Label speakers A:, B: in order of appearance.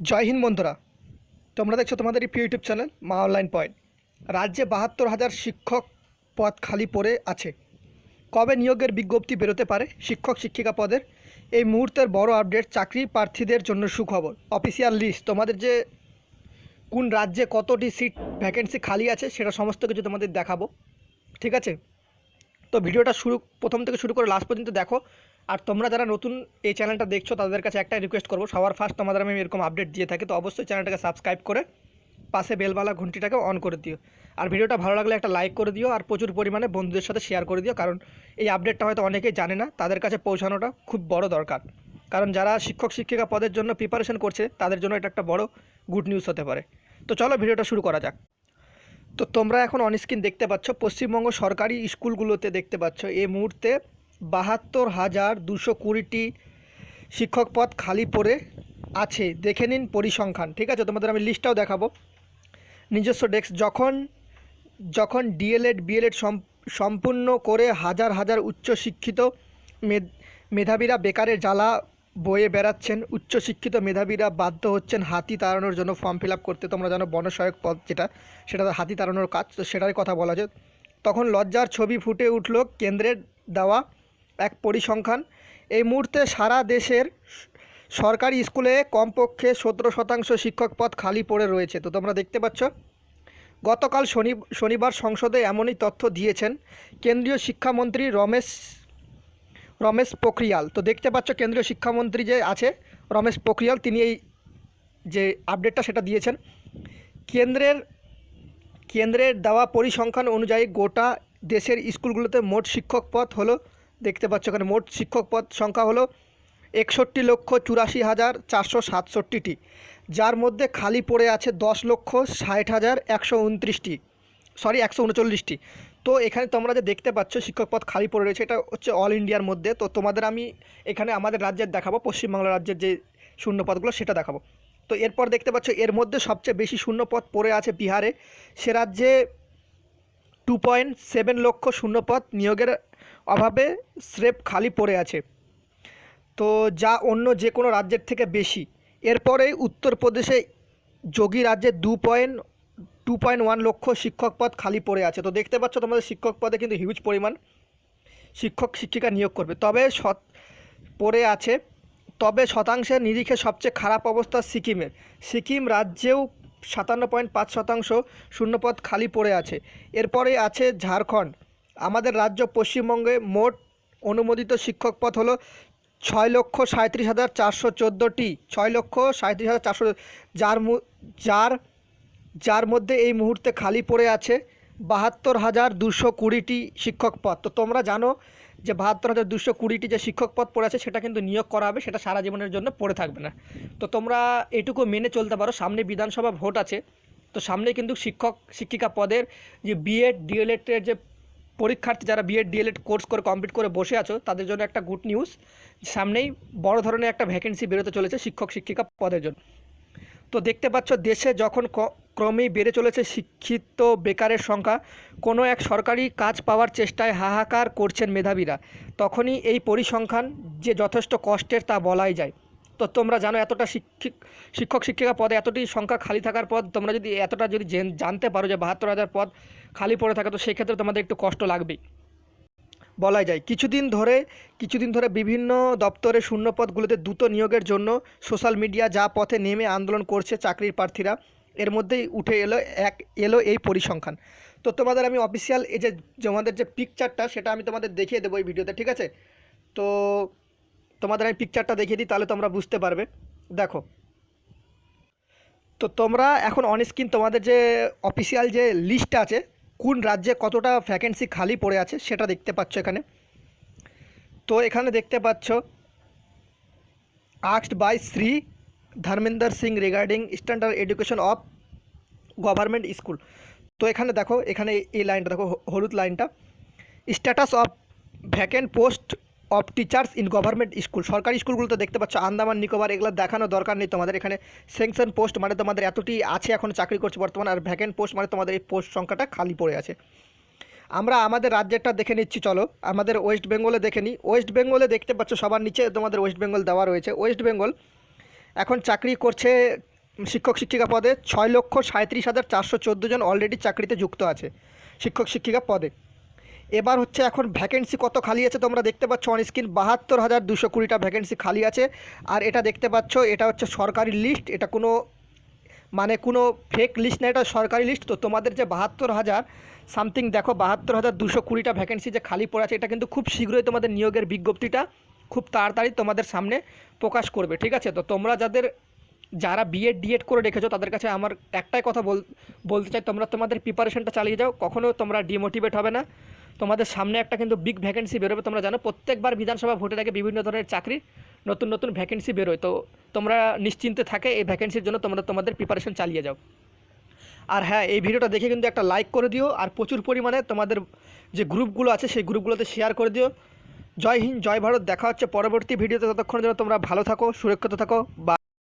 A: জয় হিন্দ বন্ধুরা, তোমরা দেখছ তোমাদের এই প্রিয় YouTube channel Maa online point. রাজ্যে বাহাত্তর হাজার শিক্ষক পদ খালি পড়ে আছে। কবে নিয়োগের বিজ্ঞপ্তি বেরোতে পারে শিক্ষক শিক্ষিকা পদের? এই মুহূর্তের বড় আপডেট চাকরি প্রার্থীদের জন্য সুখবর। অফিসিয়াল লিস্ট, তোমাদের যে কোন রাজ্যে কতটি সিট ভ্যাকেন্সি খালি আছে সেটা সমস্ত কিছু তোমাদের দেখাবো। ঠিক আছে? তো ভিডিওটা শুরু, প্রথম থেকে শুরু করে লাস্ট পর্যন্ত দেখো। আর তোমরা যারা নতুন এই চ্যানেলটা দেখছ, তাদের কাছে একটাই রিকোয়েস্ট করব, সবার ফার্স্ট তোমাদের আমি এরকম আপডেট দিয়ে থাকি, তো অবশ্যই চ্যানেলটাকে সাবস্ক্রাইব করে পাশে বেলবালা ঘন্টিটাকে অন করে দিও। আর ভিডিওটা ভালো লাগলে একটা লাইক করে দিও, আর প্রচুর পরিমাণে বন্ধুদের সাথে শেয়ার করে দিও, কারণ এই আপডেটটা হয়তো অনেকেই জানে না, তাদের কাছে পৌঁছানোটা খুব বড় দরকার। কারণ যারা শিক্ষক, শিক্ষিকা পদের জন্য প্রিপারেশন করছে, তাদের জন্য এটা একটা বড় গুড নিউজ হতে পারে। তো চলো ভিডিওটা শুরু করা যাক। তো তোমরা এখন অনস্ক্রিন দেখতে পাচ্ছ, পশ্চিমবঙ্গ সরকারি স্কুলগুলোতে দেখতে পাচ্ছ। এই মুহূর্তে বাহাত্তর হাজার দুশো কুড়িটি শিক্ষক পদ খালি পড়ে আছে। দেখে নিন পরিসংখ্যান, ঠিক আছে? তোমাদের আমি লিস্টটাও দেখাবো। নিজস্ব ডেস্ক যখন যখন ডিএলএড বিএলএড সম্পূর্ণ করে হাজার হাজার উচ্চ শিক্ষিত মেধাবীরা বেকারের জ্বালা বয়ে বেড়াচ্ছেন উচ্চশিক্ষিত মেধাবীরা, বাধ্য হচ্ছেন হাতি তাড়ানোর জন্য ফর্ম ফিল করতে। তোমরা জানো, বনসহায়ক পদ যেটা, সেটা হাতি তাড়ানোর কাজ, তো সেটারই কথা বলা যায়। তখন লজ্জার ছবি ফুটে উঠল কেন্দ্রের দেওয়া এক পরিসংখ্যান। এই মুহূর্তে সারা দেশের সরকারি স্কুলে কমপক্ষে সতেরো শতাংশ শিক্ষক পদ খালি পড়ে রয়েছে। তো তোমরা দেখতে পাচ্ছ, গতকাল শনি শনিবার সংসদে এমনই তথ্য দিয়েছেন কেন্দ্রীয় শিক্ষামন্ত্রী রমেশ রমেশ পোখরিয়াল। তো দেখতে পাচ্ছ কেন্দ্রীয় শিক্ষামন্ত্রী যে আছে, রমেশ পোখরিয়াল, তিনি এই যে আপডেটটা সেটা দিয়েছেন। কেন্দ্রের কেন্দ্রের দেওয়া পরিসংখ্যান অনুযায়ী গোটা দেশের স্কুলগুলোতে মোট শিক্ষক পদ হলো, দেখতে পাচ্ছ এখানে মোট শিক্ষক পদ সংখ্যা হলো একষট্টি লক্ষ চুরাশি হাজার চারশো সাতষট্টিটি। যার মধ্যে খালি পড়ে আছে দশ লক্ষ ষাট হাজার একশো উনত্রিশটি। সরি, একশো উনচল্লিশটি। তো এখানে তোমরা যে দেখতে পাচ্ছ শিক্ষক পদ খালি পড়ে রয়েছে, এটা হচ্ছে অল ইন্ডিয়ার মধ্যে। তো তোমাদের আমি এখানে আমাদের রাজ্যের দেখাবো, পশ্চিমবাংলা রাজ্যের যে শূন্য পদগুলো সেটা দেখাবো। তো এরপর দেখতে পাচ্ছ এর মধ্যে সবচেয়ে বেশি শূন্য পদ পড়ে আছে বিহারে। সে রাজ্যে টু পয়েন্ট সেভেন লক্ষ শূন্যপদ নিয়োগের অভাবে স্রেফ খালি পড়ে আছে। তো যা অন্য যে কোনো রাজ্যের থেকে বেশি। এরপরে উত্তরপ্রদেশে যোগী রাজ্যে দু পয়েন্ট টু পয়েন্ট ওয়ান লক্ষ শিক্ষক পদ খালি পড়ে আছে। তো দেখতে পাচ্ছ তোমাদের শিক্ষক পদে কিন্তু হিউজ পরিমাণ শিক্ষক শিক্ষিকা নিয়োগ করবে। তবে সৎ পড়ে আছে, তবে শতাংশের নিরিখে সবচেয়ে খারাপ অবস্থা সিকিমের। সিকিম রাজ্যেও সাতান্ন পয়েন্ট পাঁচ শতাংশ শূন্যপদ খালি পড়ে আছে। এরপরে আছে ঝাড়খণ্ড। আমাদের রাজ্য পশ্চিমবঙ্গে মোট অনুমোদিত শিক্ষক পদ হলো ছয় লক্ষ সাঁত্রিশ হাজার চারশো চোদ্দোটি। ছয় লক্ষ সাঁত্রিশ হাজার চারশো যার যার যার মধ্যে এই মুহূর্তে খালি পড়ে আছে বাহাত্তর হাজার দুশো কুড়িটি শিক্ষক পদ তো তোমরা জানো যে বাহাত্তর হাজার দুশো কুড়িটি যে শিক্ষক পদ পড়ে আছে, সেটা কিন্তু নিয়োগ করা হবে, সেটা সারা জীবনের জন্য পড়ে থাকবে না। তো তোমরা এটুকু মেনে চলতে পারো, সামনে বিধানসভা ভোট আছে, তো সামনে কিন্তু শিক্ষক, শিক্ষিকা পদের যে বিএড ডিএলএডের যে পরীক্ষার্থী যারা বিএড ডিএলএড কোর্স করে কমপ্লিট করে বসে আছো, তাদের জন্য একটা গুড নিউজ সামনেই বড় ধরনের একটা ভ্যাকেন্সি বেরোতে চলেছে শিক্ষক, শিক্ষিকা পদের জন্য। তো দেখতে পাচ্ছ, দেশে যখন ক্রমেই বেড়ে চলেছে শিক্ষিত বেকারের সংখ্যা, কোনো এক সরকারি কাজ পাওয়ার চেষ্টায় হাহাকার করছেন মেধাবীরা। তখনই এই পরিসংখ্যান যে যথেষ্ট কষ্টের তা বলাই যায়। তো তোমরা জানো, এতটা শিক্ষিক, শিক্ষক শিক্ষিকা পদে এতটি সংখ্যা খালি থাকার পদ তোমরা যদি এতটা যদি জানতে পারো যে বাহাত্তর হাজার পদ খালি পড়ে থাকে, তো সেই ক্ষেত্রে তোমাদের একটু কষ্ট লাগবেই। বলাই যায়। কিছুদিন ধরে কিছুদিন ধরে বিভিন্ন দপ্তরে শূন্যপদগুলোতে দ্রুত নিয়োগের জন্য সোশ্যাল মিডিয়া যা পথে নেমে আন্দোলন করছে চাকরির প্রার্থীরা, এর মধ্যেই উঠে এলো এক, এলো এই পরিসংখ্যান। তো তোমাদের আমি অফিসিয়াল এই যে আমাদের যে পিকচারটা সেটা আমি তোমাদের দেখিয়ে দেবো এই ভিডিওতে, ঠিক আছে? তো তোমাদের আমি পিকচারটা দেখিয়ে দিই, তাহলে তোমরা বুঝতে পারবে। দেখো। তো তোমরা এখন অনস্ক্রিন তোমাদের যে অফিসিয়াল যে লিস্ট আছে কোন রাজ্যে কতটা ভ্যাকেন্সি খালি পড়ে আছে সেটা দেখতে পাচ্ছ এখানে। তো এখানে দেখতে পাচ্ছ আক্সড by Shri Dharmender Singh regarding standard education of government school তো এখানে দেখো, এখানে এই লাইনটা দেখো, হলুদ লাইনটা status of vacant post of teachers in government school সরকারি স্কুলগুলোতে দেখতে পাচ্ছ, আন্দামান, নিকোবর, এগুলো দেখানো দরকার নেই তোমাদের। এখানে সেংশন পোস্ট মানে তোমাদের এতটি আছে এখন চাকরি করছে বর্তমানে, আর ভ্যাকেন্ট পোস্ট মানে তোমাদের এই পোস্ট সংখ্যাটা খালি পড়ে আছে। আমরা আমাদের রাজ্যেরটা দেখে নিচ্ছি, চলো। আমাদের ওয়েস্ট বেঙ্গলে দেখে নিই ওয়েস্ট বেঙ্গলে দেখতে পাচ্ছ, সবার নিচে তোমাদের ওয়েস্ট বেঙ্গল দেওয়া রয়েছে। ওয়েস্ট বেঙ্গল এখন চাকরি করছে শিক্ষক শিক্ষিকা পদে ছয় লক্ষ সাঁত্রিশ হাজার চারশো চোদ্দ জন অলরেডি চাকরিতে যুক্ত আছে শিক্ষক শিক্ষিকা পদে। এবার হচ্ছে এখন ভ্যাকেন্সি কত খালি আছে তোমরা দেখতে পাচ্ছ অন স্ক্রিন বাহাত্তর হাজার দুশো কুড়িটা ভ্যাকেন্সি খালি আছে। আর এটা দেখতে পাচ্ছ, এটা হচ্ছে সরকারি লিস্ট এটা কোনো মানে কোনো ফেক লিস্ট না, এটা সরকারি লিস্ট তো তোমাদের যে বাহাত্তর হাজার সামথিং দেখো, বাহাত্তর হাজার দুশো কুড়িটা ভ্যাকেন্সি যে খালি পড়ে আছে, এটা কিন্তু খুব শীঘ্রই তোমাদের নিয়োগের বিজ্ঞপ্তিটা খুব তাড়াতাড়ি তোমাদের সামনে প্রকাশ করবে, ঠিক আছে? তো তোমরা যাদের, যারা বিএড ডিএড করে রেখেছো, তাদের কাছে আমার একটাই কথা বল, বলতে চাই, তোমরা তোমাদের প্রিপারেশনটা চালিয়ে যাও কখনও তোমরা ডিমোটিভেট হবে না। তোমাদের সামনে একটা কিন্তু বিগ ভ্যাকেন্সি বেরোবে, তোমরা জানো, প্রত্যেকবার বিধানসভা ভোটের আগে বিভিন্ন ধরনের চাকরি নতুন নতুন ভ্যাকেন্সি বেরোয়। তো তোমরা নিশ্চিন্তে থাকে এই ভ্যাকেন্সির জন্য তোমরা তোমাদের প্রিপারেশন চালিয়ে যাও। আর হ্যাঁ এই ভিডিওটা দেখে কিন্তু একটা লাইক করে দিও, আর প্রচুর পরিমাণে তোমাদের যে গ্রুপগুলো আছে, সেই গ্রুপগুলোতে শেয়ার করে দিও। জয় হিন্দ, জয় ভারত, দেখা হচ্ছে পরবর্তী ভিডিওতে ততক্ষণ যেন তোমরা ভালো থাকো, সুরক্ষিত থাকো বাই